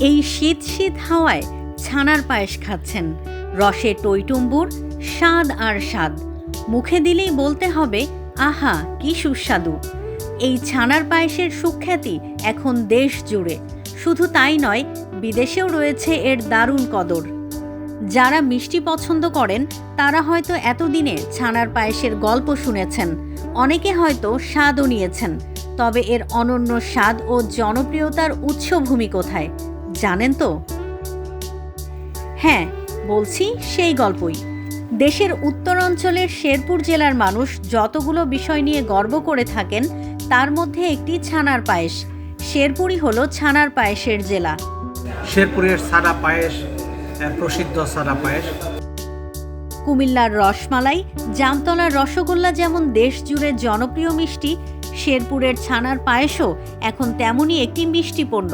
এই শীত শীত হাওয়ায় ছানার পায়েস খাচ্ছেন। রসে টইটুম্বুর স্বাদ আর স্বাদ। মুখে দিলেই বলতে হবে, আহা, কি সুস্বাদু। এই ছানার পায়েসের সুখ্যাতি এখন দেশ জুড়ে। শুধু তাই নয়, বিদেশেও রয়েছে এর দারুণ কদর। যারা মিষ্টি পছন্দ করেন, তারা হয়তো এতদিনে ছানার পায়েসের গল্প শুনেছেন। অনেকে হয়তো স্বাদও নিয়েছেন। তবে এর অনন্য স্বাদ ও জনপ্রিয়তার উৎসভূমি কোথায়? জানেন তো? হ্যাঁ বলছি সেই গল্পই। দেশের উত্তরাঞ্চলের শেরপুর জেলার মানুষ যতগুলো বিষয় নিয়ে গর্ব করে থাকেন তার মধ্যে একটি ছানার পায়েস। শেরপুরই হলো ছানার পায়েসের জেলা। শেরপুরের সাদা পায়েস প্রসিদ্ধ সাদা পায়েস। কুমিল্লার রসমালাই জামতলার রসগোল্লা যেমন দেশ জুড়ে জনপ্রিয় মিষ্টি শেরপুরের ছানার পায়েসও এখন তেমনই একটি মিষ্টি পণ্য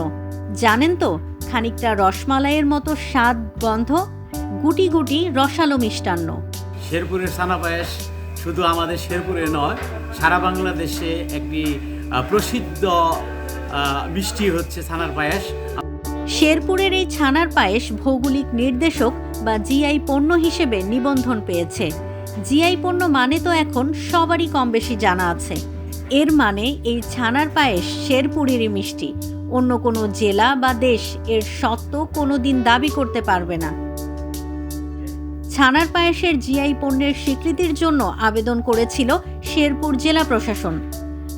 জানেন তো? খানিকটা রসমালাইয়ের মতো স্বাদ গন্ধ গুটি গুটি রসালো মিষ্টান্ন। শেরপুরের সানা পায়েস শুধু আমাদের শেরপুরে নয় সারা বাংলাদেশে একটি প্রসিদ্ধ মিষ্টি হচ্ছে ছানার পায়েস শেরপুরের এই ছানার পায়েস ভৌগোলিক নির্দেশক বা জিআই পণ্য হিসেবে নিবন্ধন পেয়েছে। জিআই পণ্য মানে তো এখন সবারই কম বেশি জানা আছে। এর মানে এই ছানার পায়েস শেরপুরেরই মিষ্টি। অন্য কোনো জেলা বা দেশ এর সত্ত্ব কোনো দিন দাবি করতে পারবে না। ছানার পায়েসের জিআই পণ্যের স্বীকৃতির জন্য আবেদন করেছিল শেরপুর জেলা প্রশাসন।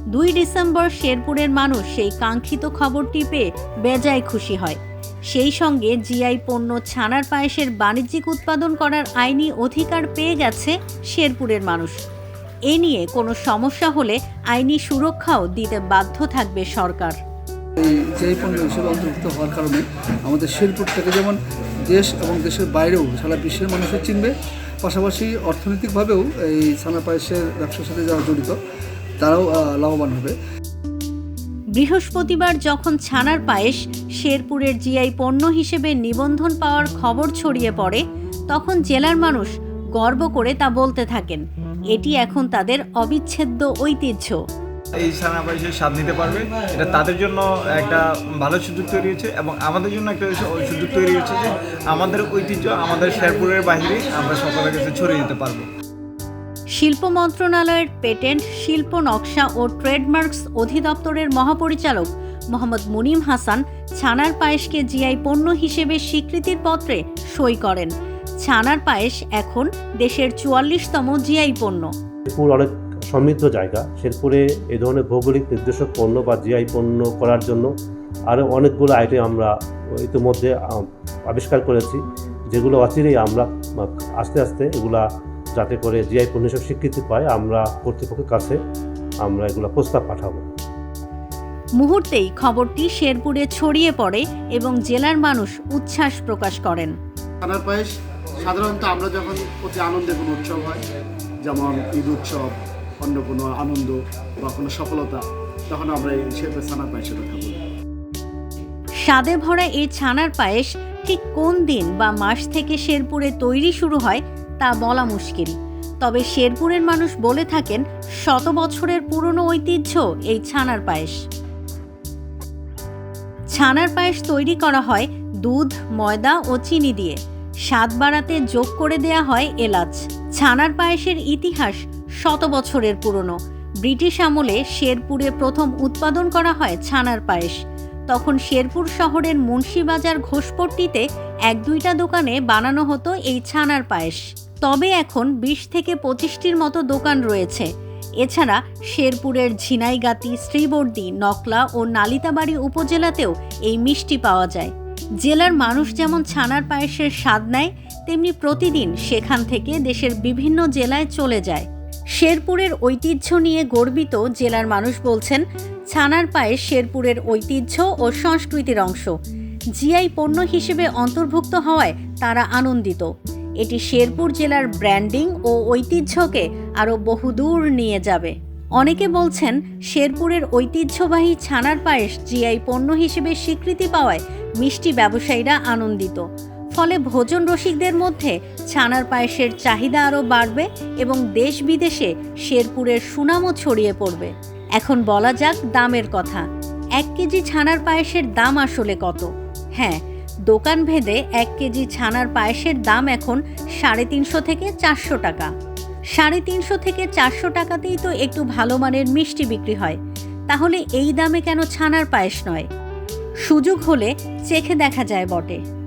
দুই ডিসেম্বর শেরপুরের মানুষ সেই কাঙ্ক্ষিত খবরটি পেয়ে বেজায় খুশি হয়। সেই সঙ্গে জিআই পণ্য ছানার পায়েসের বাণিজ্যিক উৎপাদন করার আইনি অধিকার পেয়ে গেছে শেরপুরের মানুষ। এ নিয়ে কোনো সমস্যা হলে আইনি সুরক্ষাও দিতে বাধ্য থাকবে সরকার। এই যেই পণ্য হিসেবে অন্তর্ভুক্ত হওয়ার কারণে আমাদের শেরপুর থেকে যেমন দেশ এবং দেশের বাইরেও সারা বিশ্বের মানুষের চিনবে, পাশাপাশি অর্থনৈতিকভাবেও এই ছানা পায়েসের ব্যবসার সাথে যারা জড়িত, তারাও লাভবান হবে। বৃহস্পতিবার যখন ছানার পায়েস শেরপুরের জিআই পণ্য হিসেবে নিবন্ধন পাওয়ার খবর ছড়িয়ে পড়ে, তখন জেলার মানুষ গর্ব করে তা বলতে থাকেন। এটি এখন তাদের অবিচ্ছেদ্য ঐতিহ্য। এই ছানা পায়েসের স্বাদ নিতে পারবে। এটা তাদের জন্য একটা ভালো সুযোগ তৈরি হয়েছে এবং আমাদের জন্য একটা সুযোগ তৈরি হয়েছে যে আমাদের ঐতিহ্য আমাদের শেরপুরের বাইরে আমরা সকলের কাছে ছড়িয়ে দিতে পারব। শিল্প মন্ত্রণালয়ের পেটেন্ট শিল্প নকশা ও ট্রেডমার্কস অধিদপ্তরের মহাপরিচালক মোহাম্মদ মুনিম হাসান ছানার পায়েসকে জিআই পণ্য হিসেবে স্বীকৃতির পত্রে সই করেন। ছানার পায়েস এখন দেশের চুয়াল্লিশতম জিআই পণ্য। অনেক সমৃদ্ধ জায়গা। শেরপুরে এই ধরনের ভৌগোলিক নির্দেশক পণ্য বা জিআই পণ্য করার জন্য আরও অনেকগুলো আইটেম আমরা ইতিমধ্যে আবিষ্কার করেছি যেগুলো অচিরেই আমরা আস্তে আস্তে এগুলা যাতে করে জিআই পণ্য হিসেবে স্বীকৃতি পায় আমরা কর্তৃপক্ষের কাছে আমরা এগুলো প্রস্তাব পাঠাবো। মুহূর্তেই খবরটি শেরপুরে ছড়িয়ে পড়ে এবং জেলার মানুষ উচ্ছ্বাস প্রকাশ করেন। ছানার পায়েস সাধারণত আমরা যখন অতি আনন্দে কোনো উৎসব হয় যেমন ঈদ উৎসব অন্য কোনো আনন্দ বা কোনো সফলতা, তখন আমরা এই হিসেবে ছানার পায়েসের কথা বলি স্বাদে ভরা এই ছানার পায়েস ঠিক কোন দিন বা মাস থেকে শেরপুরে তৈরি শুরু হয় তা বলা মুশকিল। তবে শেরপুরের মানুষ বলে থাকেন, শত বছরের পুরনো ঐতিহ্য এই ছানার পায়েস। ছানার পায়েস তৈরি করা হয় দুধ, ময়দা ও চিনি দিয়ে। স্বাদ বাড়াতে যোগ করে দেয়া হয় এলাচ। ছানার পায়েসের ইতিহাস শত বছরের পুরনো। ব্রিটিশ আমলে শেরপুরে প্রথম উৎপাদন করা হয় ছানার পায়েস। তখন শেরপুর শহরের মুন্সিবাজার ঘোষপট্টিতে এক দুইটা দোকানে বানানো হতো এই ছানার পায়েস। তবে এখন বিশ থেকে পঁচিশটির মতো দোকান রয়েছে। এছাড়া শেরপুরের ঝিনাইগাতি, শ্রীবর্দী, নকলা ও নালিতাবাড়ি উপজেলাতেও এই মিষ্টি পাওয়া যায়। জেলার মানুষ যেমন ছানার পায়েসের স্বাদ নেয়, তেমনি প্রতিদিন সেখান থেকে দেশের বিভিন্ন জেলায় চলে যায়। শেরপুরের ঐতিহ্য নিয়ে গর্বিত জেলার মানুষ বলছেন, ছানার পায়েস শেরপুরের ঐতিহ্য ও সংস্কৃতির অংশ। জিআই পণ্য হিসেবে অন্তর্ভুক্ত হওয়ায় তারা আনন্দিত। এটি শেরপুর জেলার ব্র্যান্ডিং ও ঐতিহ্যকে আরও বহুদূর নিয়ে যাবে। অনেকে বলছেন, শেরপুরের ঐতিহ্যবাহী ছানার পায়েস জিআই পণ্য হিসেবে স্বীকৃতি পাওয়ায় মিষ্টি ব্যবসায়ীরা আনন্দিত। ফলে ভোজন রসিকদের মধ্যে ছানার পায়েসের চাহিদা আরও বাড়বে এবং দেশ বিদেশে শেরপুরের সুনামও ছড়িয়ে পড়বে। এখন বলা যাক দামের কথা। এক কেজি ছানার পায়েসের দাম আসলে কত? হ্যাঁ দোকান ভেদে এক কেজি ছানার পায়েসের দাম এখন সাড়ে তিনশো থেকে চারশো টাকা। সাড়ে তিনশো থেকে চারশো টাকাতেই তো একটু ভালো মানের মিষ্টি বিক্রি হয়। তাহলে এই দামে কেন ছানার পায়েস নয়? সুযোগ হলে চেখে দেখা যায় বটে।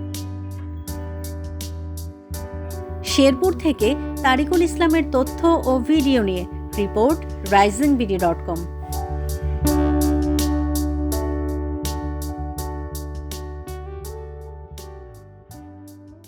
শেরপুর থেকে তারিকুল ইসলামের তথ্য ও ভিডিও নিয়ে report rising BD dot com.